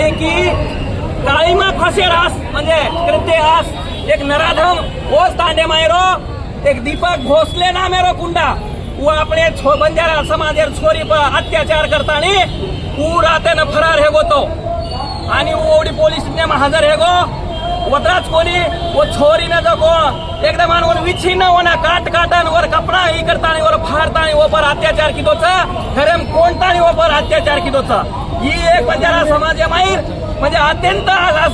आहे की काळीमा फासे रास म्हणजे कृत्य आस एक नराधम ओस तांडे मायरो एक दीपक भोसले ना मेरो कुंडा. वो अपने छो बंजारा समाज छोरी पर अत्याचार करताना पूरा त्यानं फरार हे गोतो. आणि ओडी पोलीस ने हजर हे गो. वत्राच कोणी वो छोरी न जगो. एकदम वर विच्छिन्न होना काट काटन वर कपडा ही करताना वर फाडताना वो पर अत्याचार किदोचा खरेम कोणतानी वो पर अत्याचार किदोचा ये एक म्हणजे बंजारा समाज है म्हणजे अत्यंत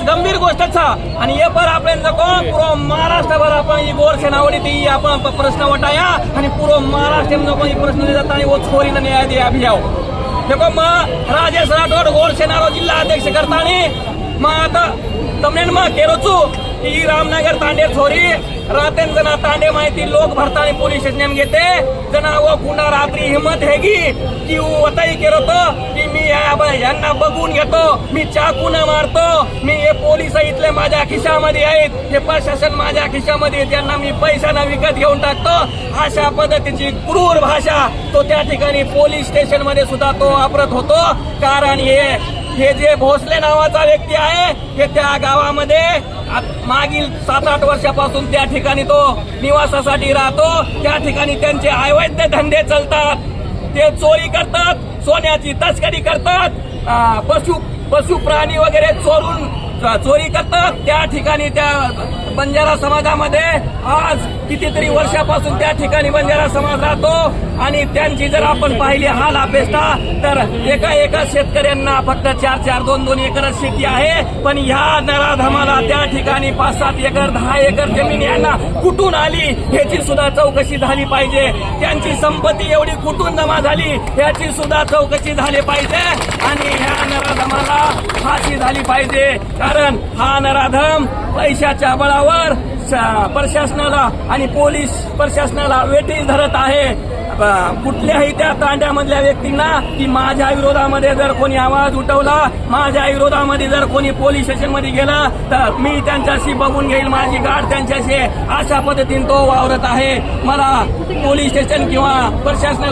गंभीर गोष्ट छ आणि हे पर आपले नको पुरो महाराष्ट्रभर आपण ही गोर सेनावडी ती आपण प्रश्न वटाया आणि पुरो महाराष्ट्र नको ही प्रश्न जाता आणि वो छोरी ना न्याय दे अभियाव देखो म राजेश राठोड गोर सेनारो जिल्हा अध्यक्ष करताना मग आता तमनेन मग केरोचू ती रामनगर तांडे छोरी रातेन जना तांडे माहिती लोक भरताने पोलीस स्टेशन घेते. जना व गुन्हा रात्री हिम्मत हेगी. की वताई केलं होतं की मी यांना बघून घेतो. मी चाकून मारतो. मी हे पोलीस इथले माझ्या खिशामध्ये आहेत. हे प्रशासन माझ्या खिशामध्ये त्यांना मी पैशांना विकत घेऊन टाकतो. अशा पद्धतीची क्रूर भाषा तो त्या ठिकाणी पोलीस स्टेशनमध्ये सुद्धा तो वापरत होतो. कारण हे हे जे भोसले नावाचा व्यक्ती आहे हे त्या गावामध्ये मागील सात आठ वर्षापासून त्या ठिकाणी तो निवासासाठी राहतो. त्या ठिकाणी त्यांचे अवैध धंदे चालतात. ते चोरी करतात सोन्याची तस्करी करतात. पशु पशु प्राणी वगैरे चोरून चोरी करतात. त्या ठिकाणी त्या बंजारा समाजामध्ये आज कितीतरी वर्षापासून त्या ठिकाणी बंजारा समाज राहतो आणि त्यांची जर आपण पाहिली हाल अपेष्टा तर एका एका शेतकऱ्यांना फक्त चार चार दोन दोन एकर शेती आहे. पण ह्या नराधमाला त्या ठिकाणी पाच सात एकर दहा एकर जमीन यांना कुठून आली? ह्याची सुद्धा चौकशी झाली पाहिजे. त्यांची संपत्ती एवढी कुठून जमा झाली? याची सुद्धा चौकशी झाली पाहिजे. आणि ह्या नराधमाला फाशी झाली पाहिजे. कारण हा नराधम पैशाच्या बळावर प्रशासनाला आणि पोलीस प्रशासनाला वेठीस धरत आहे. कुठल्याही त्या तांड्यामधल्या व्यक्तींना की माझ्या विरोधामध्ये जर कोणी आवाज उठवला माझ्या विरोधामध्ये जर कोणी पोलीस स्टेशनमध्ये गेला तर मी त्यांच्याशी बघून घेईल. माझी गाठ त्यांच्याशी अशा पद्धतीने तो वावरत आहे. मला पोलीस स्टेशन किंवा प्रशासनाला